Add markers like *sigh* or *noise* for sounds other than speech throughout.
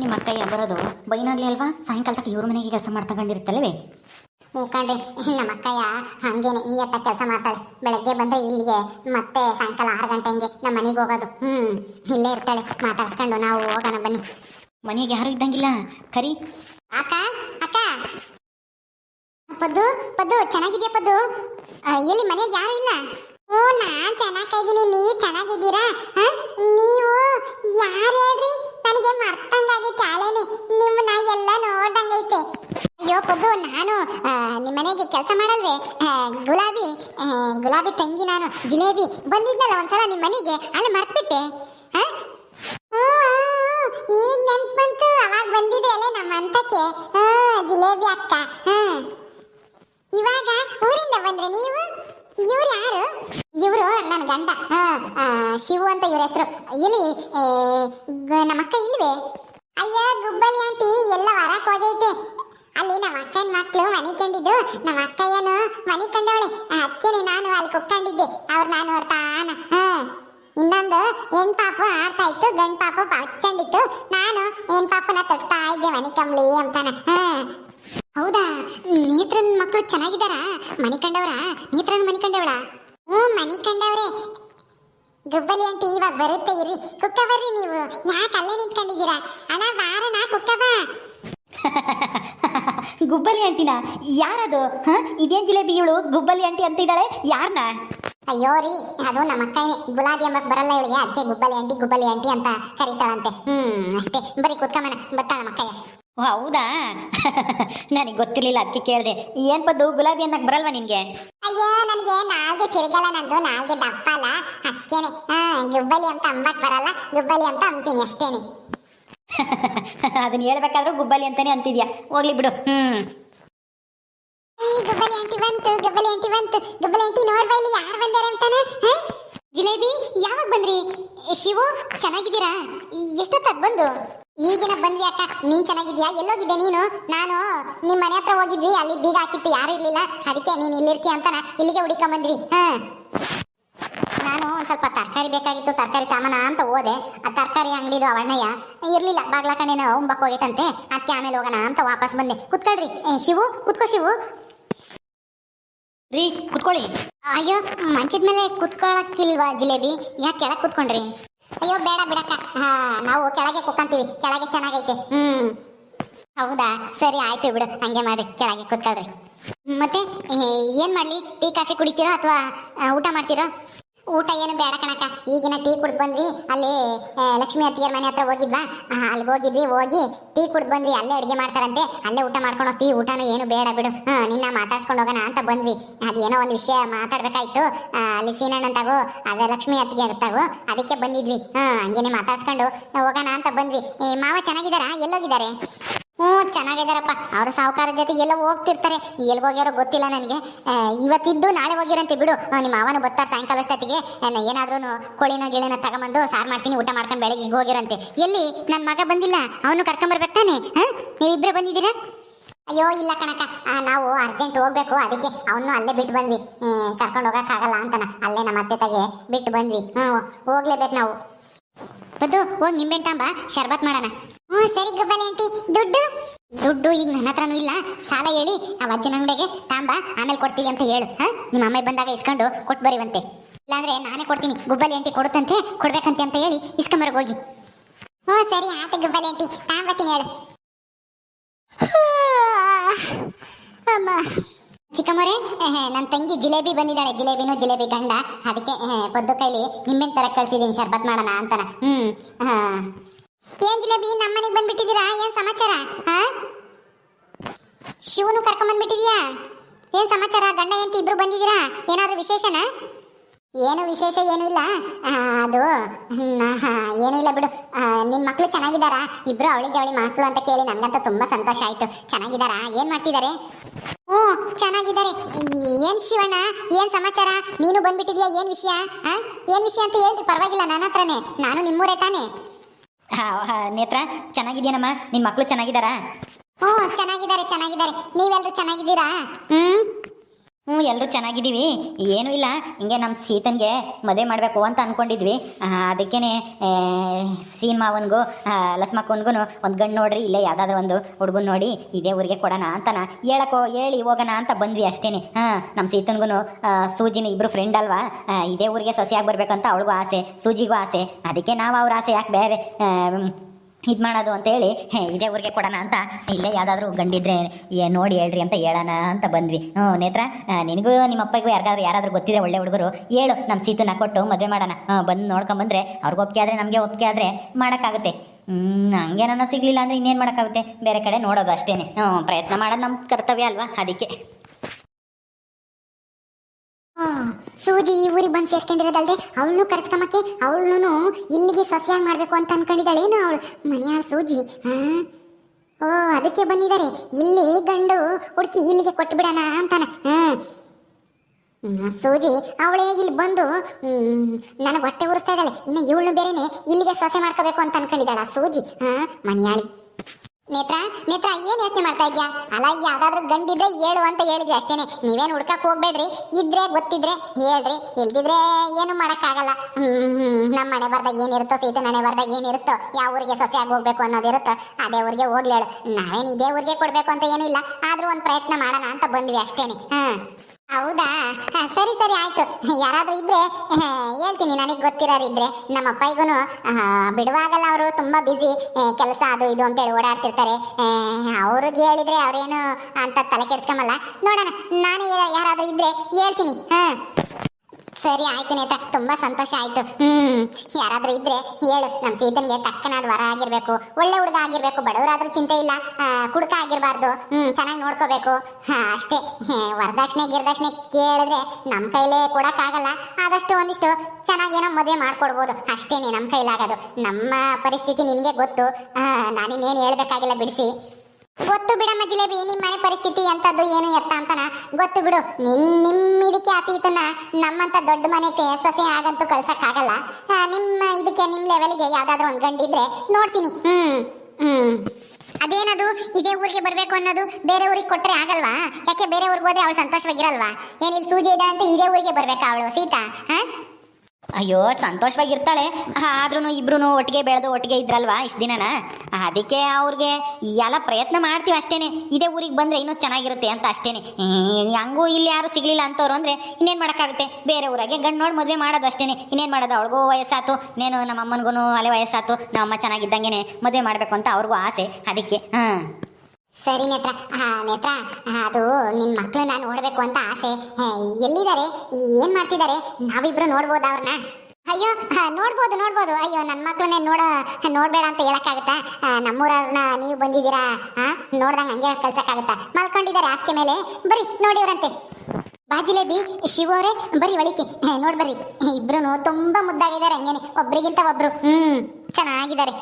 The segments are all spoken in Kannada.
ನಿಮ್ಮ ಅಕ್ಕಯ್ಯ ಬರೋದು? ಬೈನಾಗ್ಲಿ ಅಲ್ವಾ? ಸಾಯಂಕಾಲ ತಕ್ಕ ಇವ್ರ ಮನೆಗೆ ಕೆಲಸ ಮಾಡ್ತಕೊಂಡಿರುತ್ತಲ್ಲವೇ ಹ್ಞೂ ಕಣ್ರಿ ನಮ್ಮ ಅಕ್ಕಯ್ಯ ಹಂಗೇನೆ ನಿಯತ್ತ ಕೆಲಸ ಮಾಡ್ತಾಳೆ. ಬೆಳಗ್ಗೆ ಬಂದ್ರೆ ಇಲ್ಲಿಗೆ ಮತ್ತೆ ಸಾಯಂಕಾಲ ಆರು ಗಂಟೆ ಹಂಗೆ ನಮ್ಮ ಮನೆಗೆ ಹೋಗೋದು. ಹ್ಞೂ ಇಲ್ಲೇ ಇರ್ತಾಳೆ. ಮಾತಾಡ್ಸ್ಕೊಂಡು ನಾವು ಹೋಗೋಣ ಬನ್ನಿ. ಮನೆಗೆ ಯಾರು ಇದ್ದಂಗಿಲ್ಲ. ಕರಿ. ಅಕ್ಕ ಅಕ್ಕ. ಪದ್ದು ಪದ್ದು ಚೆನ್ನಾಗಿದೆಯಾ ಪದ್ದು? ಇಲ್ಲಿ ಎಲ್ಲಿ ಮನೆಗೆ ಯಾರು ಇಲ್ಲ? ಓ ನಾನ್ ಚೆನ್ನಾಗಿದ್ದೀನಿ. ನೀವು ಚೆನ್ನಾಗಿದ್ದೀರಾ? ಹ? ನೀವು ಯಾರು ಹೇಳ್ರಿ? ನನಗೆ ಮರ್ತಂಗಾಗೈತೆ ಆಲೇನೆ ನಿಮ್ಮನ್ನ ಎಲ್ಲ ನೋಡ್ದಂಗೈತೆ. ಅಯ್ಯೋ, ಪದ್ದು, ನಾನು ನಿಮ್ಮ ಮನೆಗೆ ಕೆಲಸ ಮಾಡಲ್ವೇ? ಗುಲಾಬಿ ಗುಲಾಬಿ ತಂಗಿ ನಾನು, ಜಿಲೇಬಿ ಬಂದಿದ್ನಲ್ಲ ಒಂದ್ಸಲ ನಿಮ್ಮ ಮನೆಗೆ? ಅಲ್ಲಿ ಮರ್ತ್ಬಿಟ್ಟೆ. ಹಾ? ಈಗ ನೆನ್ಪು ಬಂತು ಅವಾಗ ಬಂದಿದೆ ಅಲ್ಲ ನಮ್ಮ ಅಂತಕ್ಕೆ ಹಾ ಜಿಲೇಬಿ ಅಕ್ಕ. ಹಾ ಇವಾಗ ಊರಿಂದ ಬಂದ್ರೆ ನೀವು? ಇವ್ರು ಯಾರು? ಇವರು ನನ್ನ ಗಂಡ. ಶಿವು ಅಂತ ಇವ್ರ ಹೆಸರು. ಇಲ್ಲಿ ನಮ್ಮ ಅಕ್ಕ ಇಲ್ವೇ? ಅಯ್ಯ ಗುಬ್ಬಲ್ಲಿ ಆಂಟಿ, ಎಲ್ಲ ಹೊರಕ್ ಹೋಗೈತೆ. ಅಲ್ಲಿ ನಮ್ಮ ಅಕ್ಕನ ಮಕ್ಕಳು ಮನೆ ಕಂಡಿದ್ದು, ನಮ್ಮ ಏನು ಮನೆ ಕಂಡವಳೆ. ಅದಕ್ಕೇನೆ ನಾನು ಅಲ್ಲಿ ಕುಕ್ಕಂಡಿದ್ದೆ ಅವ್ರು ನಾನು ನೋಡ್ತಾನ ಹ್ಮ್ ಇನ್ನೊಂದು, ಹೆಣ್ ಪಾಪ ಆಡ್ತಾ ಇತ್ತು, ಗಂಡ್ ಪಾಪು ಪಚ್ಚಂಡಿತ್ತು ನಾನು ಹೆಣ್ ಪಾಪನ ತಟ್ತಾ ಇದ್ದೆ ಮನೆ ಕಂಬ್ಳಿ ಅಂತಾನ. ಹಾ. ಹೌದಾ? ನೇತ್ರನ್ ಮಕ್ಕಳು ಚೆನ್ನಾಗಿದ್ದಾರಾ? ಮನೆ ಕಂಡವ್ರ? ನೇತ್ರನ್ ಮನೆ ಕಂಡವಳ? ಹ್ಞೂ ಮನೆ ಕಂಡವ್ರೆ. ಗುಬ್ಬಲಿ ಆಂಟಿ ಇವಾಗ ಬರುತ್ತೆ ಇರ್ರಿ. ಕುಕ್ಕ ಬರ್ರಿ ನೀವು. ಯಾಕೆ ಅಲ್ಲೇ ನಿಂತ್ಕೊಂಡಿದ್ದೀರಾ? ಅಣ್ಣ ಬಾರಣ ಕುಕ್ಕ ಬಾ. *laughs* ಗುಬ್ಬಲಿ ಆಂಟಿನ? ಯಾರದು? ಹ? ಇದೇನ್ ಜಿಲೇಬಿ ಇವಳು? ಗುಬ್ಬಲಿ ಆಂಟಿ ಅಂತ ಇದ್ದಾಳೆ ಯಾರನ್ನ ಅಯ್ಯೋ ರೀ ಅದು ನಮ್ಮ ಅಕ್ಕನೇ. ಗುಲಾಬಿ ಎಂಬಕ್ ಬರಲ್ಲ ಇವಳಿಗೆ. ಅದಕ್ಕೆ ಗುಬ್ಬಲಿ ಆಂಟಿ ಗುಬ್ಬಲಿ ಆಂಟಿ ಅಂತ ಕರೀತಾಳಂತೆ. ಹ್ಮ್ ಅಷ್ಟೇ. ಬರೀ ಕುತ್ಕಮ್ಮನ ಬತ್ತಾಳ ಮಕ್ಕಯ್ಯ ಓ ಹೌದಾ? *laughs* ನನಗೆ ಗೊತ್ತಿರ್ಲಿಲ್ಲ ಅದಕ್ಕೆ ಕೇಳಿದೆ. ಏನ್ ಪದ್ದು? ಗುಲಾಬಿ ಅನ್ನಕ್ಕೆ ಬರಲ್ವಾ ನಿಮಗೆ ಅಯ್ಯೋ ನನಗೆ ನಾಲ್ಗೆ ತಿರುಗಲ್ಲ ನಂದು ನಾಲ್ಗೆ ದಪ್ಪ ಅಲ್ಲ ಅಕ್ಕೇನೆ ಹಾ ಗುಬ್ಬಲಿ ಅಂತ ಅಂಬಕ್ ಬರಲ್ಲ ಗುಬ್ಬಲಿ ಅಂತ ಅಂತೀನಿ ಅಷ್ಟೇನೆ. *laughs* ಅದನ್ನ ಹೇಳ್ಬೇಕಾದ್ರೂ ಗುಬ್ಬಲಿ ಅಂತಾನೆ ಅಂತಿದ್ಯಾ? ಹೋಗ್ಲಿ ಬಿಡು. ಹ್ಮ್. ಈ ಗುಬ್ಬಲಿ ಆಂಟಿ ಬಂತು ಗುಬ್ಬಲಿ ಆಂಟಿ ಬಂತು. ಗುಬ್ಬಲಿ ಆಂಟಿ ನೋಡ್ಬಾ ಇಲ್ಲಿ ಯಾರು ಬಂದಾರೆ ಅಂತಾನೆ? ಹ? ಜಿಲೇಬಿ ಯಾವಾಗ ಬಂದ್ರಿ? ಶಿವು ಚೆನ್ನಾಗಿದ್ದೀರಾ? ಎಷ್ಟೊತ್ತಾಗ ಬಂದು? ಈಗಿನ ಬಂದ್ವಿ ಅಕ್ಕ. ನೀನ್ ಚೆನ್ನಾಗಿದ್ಯಾ? ಎಲ್ಲೋಗಿದ್ದೆ ನೀನು? ನಾನು ನಿಮ್ಮ ಮನೆ ಹತ್ರ ಹೋಗಿದ್ವಿ ಅಲ್ಲಿ ಬೀಗ ಹಾಕಿತ್ತು ಯಾರು ಇರ್ಲಿಲ್ಲ. ಅದಕ್ಕೆ ನೀನ್ ಇಲ್ಲಿರ್ತೀಯ ಅಂತ ಇಲ್ಲಿಗೆ ಹುಡುಕೊಂಡ್ ಬಂದ್ವಿ. ಹಾ. ನಾನು ಒಂದ್ ಸ್ವಲ್ಪ ತರಕಾರಿ ಬೇಕಾಗಿತ್ತು ತರಕಾರಿ ತಾಮನ ಅಂತ ಹೋದೆ. ಆ ತರಕಾರಿ ಅಂಗಡಿದು ಅವಣ್ಣಯ್ಯ ಇರ್ಲಿಲ್ಲ ಬಾಗ್ಲ ಕಣೇನೋ ಉಂಬಕ್ ಹೋಗೈತಂತೆ ಅದಕ್ಕೆ ಆಮೇಲೆ ಹೋಗೋಣ ಅಂತ ವಾಪಸ್ ಬಂದೆ. ಕುತ್ಕೊಳ್ರಿ. ಶಿವು ಕುತ್ಕೋ ಶಿವು. ರೀ ಕುತ್ಕೊಳ್ಳಿ. ಅಯ್ಯೋ ಮಂಚದ ಮೇಲೆ ಕುತ್ಕೊಳಕ್ಕಿಲ್ವಾ ಜಿಲೇಬಿ? ಯಾಕೆ ಕೆಳಗೆ ಕುತ್ಕೊಂಡ್ರಿ? ಅಯ್ಯೋ, ಬೇಡ, ಬಿಡಕ್ಕ. ಹಾ, ನಾವು ಕೆಳಗೆ ಕುಕ್ಕಂತೀವಿ ಕೆಳಗೆ ಚೆನ್ನಾಗೈತೆ. ಹ್ಮ್. ಹೌದಾ? ಸರಿ, ಆಯ್ತು ಬಿಡು. ಹಂಗೆ ಮಾಡ್ರಿ ಕೆಳಗೆ ಕುತ್ಕೊಳ್ರಿ. ಮತ್ತೆ ಏನ್ ಮಾಡ್ಲಿ? ಟೀ, ಕಾಫಿ ಕುಡಿತೀರಾ ಅಥವಾ ಊಟ ಮಾಡ್ತೀರೋ? ಊಟ ಏನು ಬೇಡ ಕಣಕ್ಕ. ಈಗಿನ ಟೀ ಕುಡ್ದು ಬಂದ್ವಿ. ಅಲ್ಲಿ ಲಕ್ಷ್ಮೀ ಅತ್ತಿಯ ಮನೆ ಹತ್ರ ಹೋಗಿದ್ವಾ? ಅಲ್ಲಿ ಹೋಗಿದ್ವಿ, ಹೋಗಿ ಟೀ ಕುಡ್ದು ಬಂದ್ವಿ. ಅಲ್ಲೇ ಅಡುಗೆ ಮಾಡ್ತಾರಂತೆ. ಅಲ್ಲೇ ಊಟ ಮಾಡ್ಕೊಂಡು ಟೀ ಊಟನೂ ಏನು ಬೇಡ ಬಿಡು. ಹಾಂ, ನಿನ್ನ ಮಾತಾಡ್ಸ್ಕೊಂಡು ಹೋಗೋಣ ಅಂತ ಬಂದ್ವಿ. ಅದೇನೋ ಒಂದು ವಿಷಯ ಮಾತಾಡ್ಬೇಕಾಯ್ತು. ಅಲ್ಲಿ ಸೀನಣ್ಣಂತಾಗು ಅದೇ ಲಕ್ಷ್ಮಿ ಅತ್ತಿಗೆ ತಗೋ, ಅದಕ್ಕೆ ಬಂದಿದ್ವಿ. ಹಾ, ಹಂಗೇನೆ ಮಾತಾಡ್ಸ್ಕೊಂಡು ಹೋಗೋಣ ಅಂತ ಬಂದ್ವಿ. ಮಾವ ಚೆನ್ನಾಗಿದ್ದಾರಾ? ಎಲ್ಲೋಗಿದ್ದಾರೆ? ಹ್ಞೂ ಚೆನ್ನಾಗಿದ್ದಾರಪ್ಪ ಅವ್ರ ಸಾಹುಕಾರ ಜೊತೆಗೆ ಎಲ್ಲ ಹೋಗ್ತಿರ್ತಾರೆ. ಎಲ್ಲಿ ಹೋಗ್ಯಾರೋ ಗೊತ್ತಿಲ್ಲ ನನಗೆ. ಇವತ್ತಿದ್ದು ನಾಳೆ ಹೋಗಿರಂತೆ ಬಿಡು. ನಿಮ್ಮ ಅವನು ಬರ್ತಾರೆ ಸಾಯಂಕಾಲ ಅಷ್ಟೊತ್ತಿಗೆ. ಏನಾದ್ರೂ ಕೋಳಿನ ಗಿಳಿನ ತಗೊಂಬಂದು ಸಾರು ಮಾಡ್ತೀನಿ ಊಟ ಮಾಡ್ಕೊಂಡು ಬೆಳಗ್ಗೆ ಹೋಗಿರಂತೆ ಎಲ್ಲಿ? ನನ್ನ ಮಗ ಬಂದಿಲ್ಲ. ಅವನು ಕರ್ಕೊಂಬರ್ಬೇಕು ತಾನೆ? ಹಾಂ? ನೀವಿಬ್ಬರೇ ಬಂದಿದ್ದೀರಾ? ಅಯ್ಯೋ ಇಲ್ಲ ಕಣಕ್ಕ. ಆ, ನಾವು ಅರ್ಜೆಂಟ್ ಹೋಗ್ಬೇಕು. ಅದಕ್ಕೆ ಅವನು ಅಲ್ಲೇ ಬಿಟ್ಟು ಬಂದ್ವಿ. ಕರ್ಕೊಂಡು ಹೋಗೋಕ್ಕಾಗಲ್ಲ ಅಂತನ. ಅಲ್ಲೇ ನಮ್ಮ ಅತ್ತೆ ತಗೆ ಬಿಟ್ಟು ಬಂದ್ವಿ. ಹ್ಞೂ ಹೋಗ್ಲೇಬೇಕು ನಾವು. ಬದ್ದು ಹೋಗಿ ನಿಂಬೆಂಟಾಂಬ ಶರ್ಬತ್ ಮಾಡೋಣ. ಹ್ಞೂ ಸರಿ ಗುಬ್ಬಲಿ ಆಂಟಿ. ದುಡ್ಡು? ದುಡ್ಡು ಈಗ ನನ್ನ ಹತ್ರನೂ ಇಲ್ಲ. ಸಾಲ ಹೇಳಿ, ಆ ಅಜ್ಜನ ಅಂಗಡಿಗೆ ತಾಂಬ, ಆಮೇಲೆ ಕೊಡ್ತೀವಿ ಅಂತ ಹೇಳು. ಹಾ? ನಿಮ್ಮ ಅಮ್ಮ ಬಂದಾಗ ಇಸ್ಕೊಂಡು ಕೊಟ್ಟು ಬರೀವಂತೆ. ಇಲ್ಲಾಂದ್ರೆ ನಾನೇ ಕೊಡ್ತೀನಿ. ಗುಬ್ಬಲಿ ಆಂಟಿ ಕೊಡುತ್ತಂತೆ, ಕೊಡ್ಬೇಕಂತೆ ಅಂತ ಹೇಳಿ ಇಸ್ಕೊಂಬರ್ಗ್ ಹೋಗಿ. ಹ್ಞೂ ಸರಿ, ಆಯ್ತು ಗುಬ್ಬಲಿ ಆಂಟಿ. ತಾಂಬತ್ತೀನಿ ಹೇಳು. ಅಮ್ಮ. ಚಿಕ್ಕಮ್ಮರೇ ನನ್ನ ತಂಗಿ ಜಿಲೇಬಿ ಬಂದಿದ್ದಾಳೆ. ಜಿಲೇಬಿನೂ ಜಿಲೇಬಿ ಗಂಡ. ಅದಕ್ಕೆ ಪದ್ದು ಕೈಲಿ ನಿಂಬೆಣ್ಣು ತರ ಕಳ್ಸಿದ್ದೀನಿ, ಶರ್ಬತ್ ಮಾಡೋಣ ಅಂತಾನ. ಹ್ಮ್, ಹಾ. ಏನ್ ಜಿಲೇಬಿ ನಮ್ಮನೆಗೆ ಬಂದ್ಬಿಟ್ಟಿದ್ದೀರಾ? ಏನ್ ಸಮಾಚಾರ? ಹಾ? ಶಿವನು ಕರ್ಕೊಂಡ್ ಬಂದ್ಬಿಟ್ಟಿದ್ಯಾ? ಏನ್ ಸಮಾಚಾರ? ಗಂಡ ಹೆಂಡತಿ ಇಬ್ರು ಬಂದಿದ್ದೀರಾ? ಏನಾದ್ರು ವಿಶೇಷನಾ? ಏನು ವಿಶೇಷ ಏನೂ ಇಲ್ಲ. ಅದು ಏನೂ ಇಲ್ಲ ಬಿಡು. ಆ, ಮಕ್ಕಳು ಚೆನ್ನಾಗಿದ್ದಾರಾ? ಇಬ್ರು ಅವಳಿ ಜವಳಿ ಮಕ್ಕಳು ಅಂತ ಕೇಳಿ ನಂಗಂತ ತುಂಬಾ ಸಂತೋಷ ಆಯ್ತು. ಚೆನ್ನಾಗಿದ್ದಾರಾ? ಏನ್ ಮಾಡ್ತಿದ್ದಾರೆ? ಹ್ಞೂ ಚೆನ್ನಾಗಿದ್ದಾರೆ. ಏನು ಶಿವಣ್ಣ? ಏನ್ ಸಮಾಚಾರ? ನೀನು ಬಂದ್ಬಿಟ್ಟಿದ್ಯಾ? ಏನ್ ವಿಷಯ? ಏನ್ ವಿಷಯ ಅಂತ ಹೇಳ್ರಿ ಪರವಾಗಿಲ್ಲ. ನನ್ನ ಹತ್ರನೇ. ನಾನು ನಿಮ್ಮೂರೇ ತಾನೇ. ನೇತ್ರ ಚೆನ್ನಾಗಿದ್ಯಾನಮ್ಮ ನಿನ್ ಮಕ್ಳು ಚೆನ್ನಾಗಿದ್ದಾರಾ? ಹ್ಞೂ ಚೆನ್ನಾಗಿದ್ದಾರೆ ಚೆನ್ನಾಗಿದ್ದಾರೆ. ನೀವೆಲ್ಲರೂ ಚೆನ್ನಾಗಿದ್ದೀರಾ? ಹ್ಮ್? ಹ್ಞೂ ಎಲ್ಲರೂ ಚೆನ್ನಾಗಿದ್ದೀವಿ. ಏನೂ ಇಲ್ಲ, ಹಿಂಗೆ ನಮ್ಮ ಸೀತನ್ಗೆ ಮದುವೆ ಮಾಡಬೇಕು ಅಂತ ಅಂದ್ಕೊಂಡಿದ್ವಿ ಅದಕ್ಕೇ ಸೀನ್ ಮಾವನ್ಗೂ ಒಂದು ಗಂಡು ನೋಡ್ರಿ, ಇಲ್ಲೇ ಯಾವುದಾದ್ರೂ ಒಂದು ಹುಡುಗನ ನೋಡಿ, ಇದೇ ಊರಿಗೆ ಕೊಡೋಣ ಅಂತನ. ಹೇಳಕ್ಕೋ, ಹೇಳಿ ಹೋಗೋಣ ಅಂತ ಬಂದ್ವಿ ಅಷ್ಟೇ ಹಾಂ, ನಮ್ಮ ಸೀತನಿಗೂ ಸೂಜಿನ ಇಬ್ಬರು ಫ್ರೆಂಡ್ ಅಲ್ವಾ? ಇದೇ ಊರಿಗೆ ಸೊಸೆಯಾಗಿ ಬರಬೇಕಂತ ಅವಳಿಗೂ ಆಸೆ, ಸೂಜಿಗೂ ಆಸೆ. ಅದಕ್ಕೆ ನಾವು ಅವ್ರ ಆಸೆ ಯಾಕೆ ಬೇರೆ? ಇದು ಮಾಡೋದು ಅಂತ ಹೇಳಿ, ಹೇ, ಇದೇ ಊರಿಗೆ ಕೊಡೋಣ ಅಂತ, ಇಲ್ಲೇ ಯಾವುದಾದ್ರೂ ಗಂಡಿದ್ರೆ ಏ, ನೋಡಿ ಹೇಳ್ರಿ ಅಂತ ಹೇಳೋಣ ಅಂತ ಬಂದ್ವಿ. ಹ್ಞೂ, ನೇತ್ರ ನಿನಗೂ ನಿಮ್ಮ ಅಪ್ಪಗೂ ಯಾರಿಗಾದ್ರೂ ಯಾರಾದರೂ ಗೊತ್ತಿದೆ ಒಳ್ಳೆ ಹುಡುಗರು, ಹೇಳು ನಮ್ಮ ಸೀತನ ಕೊಟ್ಟು ಮದುವೆ ಮಾಡೋಣ. ಹಾಂ ಬಂದು ನೋಡ್ಕೊಂಬಂದ್ರೆ ಅವ್ರಿಗೆ ಒಪ್ಪಿಗೆ ಆದರೆ ನಮಗೆ ಒಪ್ಪಿಗೆ ಆದರೆ ಮಾಡೋಕ್ಕಾಗುತ್ತೆ. ಹ್ಞೂ ಹಂಗೆ ನನ್ನ ಸಿಗಲಿಲ್ಲ ಅಂದರೆ ಇನ್ನೇನು ಮಾಡೋಕ್ಕಾಗುತ್ತೆ? ಬೇರೆ ಕಡೆ ನೋಡೋದು ಅಷ್ಟೇ ಹ್ಞೂ, ಪ್ರಯತ್ನ ಮಾಡೋದು ನಮ್ಮ ಕರ್ತವ್ಯ ಅಲ್ವಾ, ಅದಕ್ಕೆ. ಊರಿಗೆ ಬಂದು ಸೇರ್ಕೊಂಡಿರೋದಲ್ದೆ ಅವಳನ್ನು ಕರೆಸ್ಕೊಂಬಕ್ಕೆ ಅವಳನ್ನು ಇಲ್ಲಿಗೆ ಸಸ್ಯಾಗಿ ಮಾಡಬೇಕು ಅಂತ ಅನ್ಕೊಂಡಿದ್ದಾಳೇನು ಅವಳು. ಮನೆಯಾಳ ಸೂಜಿ ಹಾಂ ಓ ಅದಕ್ಕೆ ಬಂದಿದ್ದಾರೆ. ಇಲ್ಲಿ ಗಂಡು ಹುಡುಕಿ ಇಲ್ಲಿಗೆ ಕೊಟ್ಟು ಬಿಡೋಣ ಅಂತಾನ ಹ್ಮ್, ಸೂಜಿ ಅವಳೇ ಇಲ್ಲಿ ಬಂದು ನನಗೆ ಹೊಟ್ಟೆ ಉರಿಸ್ತಾ ಇದ್ದಾಳೆ. ಇನ್ನು ಇವಳನ್ನು ಬೇರೆನೆ ಇಲ್ಲಿಗೆ ಸೊಸೆ ಮಾಡ್ಕೋಬೇಕು ಅಂತ ಅನ್ಕೊಂಡಿದ್ದಾಳ ಸೂಜಿ ಹಾಂ ಮನೆಯಾಳಿ. ನೇತ್ರ ನೇತ್ರ, ಏನ್ ಯೋಚನೆ ಮಾಡ್ತಾ ಇದ್ಯಾ? ಅಲ್ಲ, ಯಾವ್ದಾದ್ರು ಗಂಡಿದ್ರೆ ಹೇಳು ಅಂತ ಹೇಳಿದ್ವಿ ಅಷ್ಟೇನೆ. ನೀವೇನ್ ಹುಡ್ಕಕ್ ಹೋಗ್ಬೇಡ್ರಿ. ಇದ್ರೆ, ಗೊತ್ತಿದ್ರೆ ಹೇಳ್ರಿ. ಇಲ್ದಿದ್ರೆ ಏನು ಮಾಡಕ್ಕಾಗಲ್ಲ. ನಮ್ಮ ಮನೆ ಬರ್ದಾಗ ಏನಿರುತ್ತೋ, ಸೀತೆ ಮನೆ ಬರ್ದಾಗ ಏನಿರುತ್ತೋ, ಯಾವ ಊರಿಗೆ ಸೊಸೆಯಾಗಿ ಹೋಗ್ಬೇಕು ಅನ್ನೋದಿರುತ್ತೋ ಅದೇ ಊರಿಗೆ ಹೋಗ್ಲಿ ಹೇಳು. ನಾವೇನ್ ಇದೇ ಊರಿಗೆ ಕೊಡ್ಬೇಕು ಅಂತ ಏನಿಲ್ಲ ಆದ್ರೂ ಒಂದು ಪ್ರಯತ್ನ ಮಾಡೋಣ ಅಂತ ಬಂದ್ವಿ ಅಷ್ಟೇನೆ. ಹ್ಮ್. ಹೌದಾ? ಸರಿ ಸರಿ, ಆಯ್ತು. ಯಾರಾದ್ರೂ ಇದ್ರೆ ಹೇಳ್ತೀನಿ, ನನಗೆ ಗೊತ್ತಿರೋರಿದ್ರೆ ನಮ್ಮ ಅಪ್ಪಯ್ಯಗೂ ಬಿಡುವಾಗಲ್ಲ ಅವರು, ತುಂಬಾ ಬಿಸಿ ಕೆಲಸ ಅದು ಇದು ಅಂತೇಳಿ ಓಡಾಡ್ತಿರ್ತಾರೆ. ಅವ್ರಿಗೆ ಹೇಳಿದ್ರೆ ಅವ್ರೇನು ಅಂತ ತಲೆ ಕೆಡ್ಸ್ಕೊಂಬಲ್ಲ. ನೋಡೋಣ, ನಾನು ಯಾರಾದ್ರೂ ಇದ್ರೆ ಹೇಳ್ತೀನಿ, ಹಾ. ಸರಿ ಆಯ್ತು ನೇತ, ತುಂಬಾ ಸಂತೋಷ ಆಯ್ತು. ಹ್ಮ್, ಯಾರಾದ್ರೂ ಇದ್ರೆ ಹೇಳು, ನಮ್ ಸೀತನ್ಗೆ ತಕ್ಕನಾದ ವರ ಆಗಿರ್ಬೇಕು, ಒಳ್ಳೆ ಹುಡುಗ ಆಗಿರ್ಬೇಕು, ಬಡವರಾದ್ರೂ ಚಿಂತೆ ಇಲ್ಲ ಕುಡುಕ ಆಗಿರ್ಬಾರ್ದು, ಹ್ಮ್, ಚೆನ್ನಾಗಿ ನೋಡ್ಕೋಬೇಕು. ಅಷ್ಟೇ. ವರದಕ್ಷಿಣೆ ಗಿರದಕ್ಷಿಣೆ ಕೇಳಿದ್ರೆ ನಮ್ ಕೈಲೇ ಕೊಡಕ್ಕಾಗಲ್ಲ, ಆದಷ್ಟು ಒಂದಿಷ್ಟು ಚೆನ್ನಾಗೇನೋ ಮದುವೆ ಮಾಡ್ಕೊಡ್ಬೋದು. ಅಷ್ಟೇನೆ ನಮ್ ಕೈಲಾಗೋದು. ನಮ್ಮ ಪರಿಸ್ಥಿತಿ ನಿನ್ಗೆ ಗೊತ್ತು. ನಾನಿನ್ನೇನು ಹೇಳ್ಬೇಕಾಗಿಲ್ಲ ಬಿಡಿಸಿ. ಗೊತ್ತು ಬಿಡಮ್ಮ ಜಿಲೇಬಿ ನಿಮ್ಮ ಮನೆ ಪರಿಸ್ಥಿತಿ ಎಂತದ್ದು ಏನು ಎತ್ತ ಅಂತನ? ಗೊತ್ತು ಬಿಡು. ನಿನ್ ನಿಮ್ಮ ಇದಕ್ಕೆ ಆತೀತನ ನಮ್ಮಂತ ದೊಡ್ಡ ಮನೆಗೆ ಸೊಸೆ ಆಗಂತೂ ಕಳ್ಸಕ್ಕಾಗಲ್ಲ ಆಗಲ್ಲ. ನಿಮ್ಮ ಇದಕ್ಕೆ ನಿಮ್ಮ ಲೆವೆಲ್ಗೆ ಯಾವ್ದಾದ್ರು ಒಂದ್ ಗಂಡಿದ್ರೆ ನೋಡ್ತೀನಿ. ಹ್ಮ್ ಹ್ಮ್. ಅದೇನದು? ಇದೇ ಊರಿಗೆ ಬರ್ಬೇಕು ಅನ್ನೋದು ಬೇರೆ ಊರಿಗೆ ಕೊಟ್ರೆ ಆಗಲ್ವಾ? ಯಾಕೆ ಬೇರೆ ಊರಿಗೆ ಹೋದ್ರೆ ಅವಳು ಸಂತೋಷವಾಗಿರಲ್ವಾ? ಏನಿಲ್ಲ ಸೂಜಿ ಇದೆ ಅಂತ ಇದೇ ಊರಿಗೆ ಬರ್ಬೇಕಾ ಅವಳು ಸೀತಾ? ಹಾ? ಅಯ್ಯೋ, ಸಂತೋಷವಾಗಿರ್ತಾಳೆ. ಆದ್ರೂ ಇಬ್ರು ಒಟ್ಟಿಗೆ ಬೆಳೆದು ಒಟ್ಟಿಗೆ ಇದ್ರಲ್ವಾ ಇಷ್ಟು ದಿನನ? ಅದಕ್ಕೆ ಅವ್ರಿಗೆ ಎಲ್ಲ ಪ್ರಯತ್ನ ಮಾಡ್ತೀವಿ ಅಷ್ಟೇನೆ. ಇದೇ ಊರಿಗೆ ಬಂದರೆ ಇನ್ನೂ ಚೆನ್ನಾಗಿರುತ್ತೆ ಅಂತ ಅಷ್ಟೇನೆ. ಹಂಗೂ ಇಲ್ಲಿ ಯಾರು ಸಿಗಲಿಲ್ಲ ಅಂತವ್ರು ಅಂದರೆ ಇನ್ನೇನು ಮಾಡೋಕ್ಕಾಗುತ್ತೆ? ಬೇರೆ ಊರಾಗೆ ಗಂಡು ನೋಡಿ ಮದುವೆ ಮಾಡೋದು ಅಷ್ಟೇನೆ. ಇನ್ನೇನು ಮಾಡೋದು? ಅವಳಿಗೂ ವಯಸ್ಸಾತು. ಇನ್ನೇನು ನಮ್ಮ ಅಮ್ಮನಿಗೂ ಅಲ್ಲೇ ವಯಸ್ಸಾತು. ನಮ್ಮ ಅಮ್ಮ ಚೆನ್ನಾಗಿದ್ದಂಗೆ ಮದುವೆ ಮಾಡಬೇಕು ಅಂತ ಅವ್ರಿಗೂ ಆಸೆ. ಅದಕ್ಕೆ ಹಾಂ ಸರಿ ನೇತ್ರ. ಹಾ ನೇತ್ರ. ಅದು ನಿನ್ ನಾನು ನೋಡಬೇಕು ಅಂತ ಆಸೆ. ಎಲ್ಲಿದ್ದಾರೆ? ಏನ್ ಮಾಡ್ತಿದ್ದಾರೆ? ನಾವಿಬ್ರು ನೋಡ್ಬೋದು ಅವ್ರನ್ನ ಅಯ್ಯೋ ನೋಡ್ಬೋದು ನೋಡ್ಬೋದು. ಅಯ್ಯೋ ನನ್ನ ಮಕ್ಳನ್ನೇ ನೋಡ, ನೋಡ್ಬೇಡ ಅಂತ ಹೇಳಕ್ಕಾಗತ್ತಾ? ನಮ್ಮೂರವ್ರನ್ನ ನೀವು ಬಂದಿದ್ದೀರಾ? ಹಾ ನೋಡ್ದಂಗ ಹಂಗೆ ಕಳ್ಸಕ್ಕಾಗತ್ತಾ ಮಲ್ಕೊಂಡಿದ್ದಾರೆ ಹಾಸಿಗೆ ಮೇಲೆ. ಬರೀ ನೋಡಿವ್ರಂತೆ ಬಾಜಿಲೇಬಿ ಶಿವ ಅವರೇ ಬರೀ ಒಳಿಕೆ ನೋಡ್ಬರ್ರಿ ನೋಡ್ ಬರ್ರಿ. ಇಬ್ರು ತುಂಬಾ ಮುದ್ದಾಗಿದ್ದಾರೆ ಹಂಗೇನೆ. ಒಬ್ರಿಗಿಂತ ಒಬ್ರು. ಹ್ಮ್, ಚೆನ್ನಾಗಿದ್ದಾರೆ.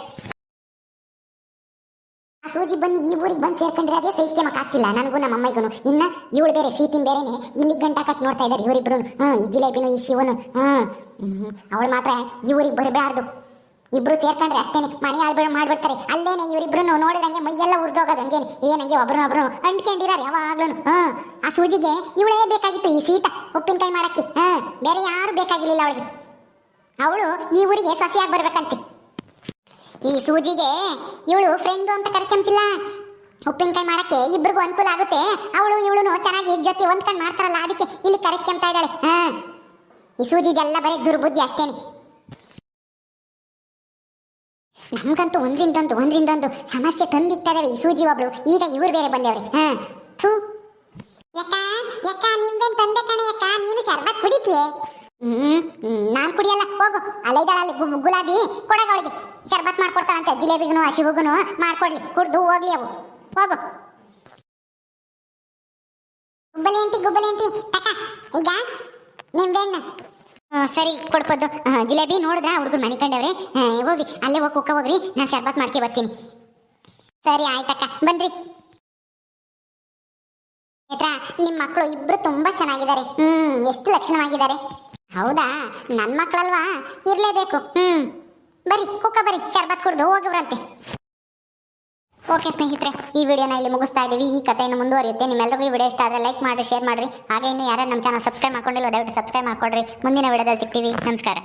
ಸೂಜಿ ಬಂದು ಈ ಊರಿಗೆ ಬಂದು ಸೇರ್ಕೊಂಡ್ರೆ ಅದೇ ಸಹಿಸ್ಕೊಂಬಕ್ ಆಗ್ತಿಲ್ಲ. ನನಗೂ ನಮ್ಮ ಅಮ್ಮಗೂ ಇನ್ನ ಇವಳು ಬೇರೆ, ಸೀತಿನ ಬೇರೆನೆ. ಇಲ್ಲಿ ಗಂಟಾಕಕ್ ನೋಡ್ತಾ ಇದ್ದಾರೆ ಇವರಿಬ್ರು ಹ್ಮ್, ಈ ಜಿಲೇಬಿನು, ಈ ಶಿವನು. ಹ್ಮ್. ಅವಳು ಮಾತ್ರ ಈ ಊರಿಗೆ ಬರಬಾರ್ದು. ಇಬ್ರು ಸೇರ್ಕೊಂಡ್ರೆ ಅಷ್ಟೇನೆ. ಮನೆ ಆಳ್ಬೇಡ ಮಾಡ್ಬಿಡ್ತಾರೆ. ಅಲ್ಲೇನೆ ಇವರಿಬ್ರು ನೋಡಿದಂಗೆ ಮೈಯೆಲ್ಲ ಉರ್ದೋಗೋದು ಹಂಗೇನೆ. ಏನಂಗೆ ಒಬ್ರು ಒಬ್ರು ಅಂಟ್ಕೊಂಡಿರಾರೆ ಯಾವಾಗ್ಲೂ ಹ್ಮ್. ಆ ಸೂಜಿಗೆ ಇವಳೇ ಬೇಕಾಗಿತ್ತು ಈ ಸೀತ. ಉಪ್ಪಿನಕಾಯಿ ಮಾಡಕ್ಕೆ. ಹ್ಮ್. ಬೇರೆ ಯಾರು ಬೇಕಾಗಿರ್ಲಿಲ್ಲ ಅವಳಿಗೆ. ಅವಳು ಈ ಊರಿಗೆ ಸಸಿಯಾಗಿ ಬರ್ಬೇಕಂತೆ. ಈ ಸೂಜಿಗೆ ಇವಳು ಫ್ರೆಂಡು ಅಂತ ಕರ್ಕೊಂತಿಲ್ಲ. ಉಪ್ಪಿನಕಾಯಿ ಮಾಡಕ್ಕೆ ಇಬ್ರಿಗೂ ಅನುಕೂಲ ಆಗುತ್ತೆ. ಅವಳು ಇವಳು ಚೆನ್ನಾಗಿ ಜೊತೆ ಹೊಂದ್ಕೊಂಡು ಮಾಡ್ತಾರಲ್ಲ, ಅದಕ್ಕೆ ಇಲ್ಲಿ ಕರೆಸ್ಕೊಂತಾ ಇದ್ದಾಳೆ. ಹಾ. ಈ ಸೂಜಿದೆಲ್ಲ ಬರೀ ದುರ್ಬುದ್ಧಿ ಅಷ್ಟೇನೆ. ನಮ್ಗಂತೂ ಒಂದ್ರಿಂದೊಂದು ಒಂದ್ರಿಂದೊಂದು ಸಮಸ್ಯೆ ತಂದಿಕ್ತಾ ಇದಾವೆ ಈ ಸೂಜಿ ಒಬ್ಳು ಈಗ ಇವ್ರು ಬೇರೆ ಬಂದವ್ರೆ. ಹಾ. ಥೂ. ಯಾಕ ಯಕ್ಕ, ನಿಮ್ದೇನು ತಂದೆ ಕಣೆ ಯಾಕ ನೀನು ಶರ್ಬತ್ ಕುಡಿತೀಯೇ? ಹ್ಮ್ ನಾನ್ ಕುಡಿಯಲ್ಲ. ಹೋಗು. ಅಲ್ಲೈದಾಳಲ್ಲಿ ಗುಲಾಬಿ ಕೊಡಗ ಅವಳಿಗೆ ಶರ್ಬತ್ ಮಾಡ್ಕೊಡ್ತಾಳಂತೆ. ಜಿಲೇಬಿಗೂ ಹಸಿಗೂ ಮಾಡ್ಕೊಡ್ಲಿ. ಕುಡ್ದು ಹೋಗ್ಲಿ ಅವು. ಹೋಗು. ಗುಬ್ಬಲಿ ಅಂಟಿ ಗುಬ್ಬಲಿ ಅಂಟಿ ಟಕ ಈಗ ನಿಂಬೆಹಣ್ಣು ಸರಿ ಕೊಡ್ಬೋದು ಜಿಲೇಬಿ ನೋಡಿದ್ರ? ಹುಡುಗರು ಮನೆ ಕಂಡವ್ರೆ? ಹೋಗಿ ಅಲ್ಲೇ ಹೋಗಿ, ಕುಕ್ಕ ಹೋಗ್ರಿ. ನಾನು ಶರ್ಬತ್ ಮಾಡ್ಕೆ ಬರ್ತೀನಿ. ಸರಿ ಆಯ್ತಕ್ಕ ಬನ್ರಿ ನಿಮ್ಮ ಮಕ್ಕಳು ಇಬ್ರು ತುಂಬಾ ಚೆನ್ನಾಗಿದ್ದಾರೆ. ಹ್ಮ್, ಎಷ್ಟು ಲಕ್ಷಣವಾಗಿದ್ದಾರೆ. ಹೌದಾ? ನನ್ನ ಮಕ್ಕಳಲ್ವಾ ಇರ್ಲೇಬೇಕು. ಹ್ಮ್. ಬರಿ, ಕುಕ್ಕ ಬರಿ, ಶರ್ಬತ್ ಕುಡ್ದು ಹೋಗಿವ್ರಂತೆ ಓಕೆ ಸ್ನೇಹಿತರೆ, ಈ ವಿಡಿಯೋನ ಇಲ್ಲಿ ಮುಗಿಸ್ತಾ ಇದ್ದೀವಿ ಈ ಕಥೆಯನ್ನು ಮುಂದುವರಿಯುತ್ತೆ. ನಿಮ್ಮೆಲ್ಲರಿಗೂ ಈ ವಿಡಿಯೋ ಇಷ್ಟ ಆದರೆ ಲೈಕ್ ಮಾಡಿ ಶೇರ್ ಮಾಡಿರಿ. ಹಾಗೆ ಇನ್ನು ಯಾರು ನಮ್ಮ ಚಾನಲ್ ಸಬ್ಸ್ಕ್ರೈಬ್ ಮಾಡ್ಕೊಂಡಿಲ್ಲ ದಯವಿಟ್ಟು ಸಬ್ಸ್ಕ್ರೈಬ್ ಮಾಡ್ಕೊಡ್ರಿ. ಮುಂದಿನ ವಿಡಿಯೋದಲ್ಲಿ ಸಿಗ್ತೀವಿ. ನಮಸ್ಕಾರ.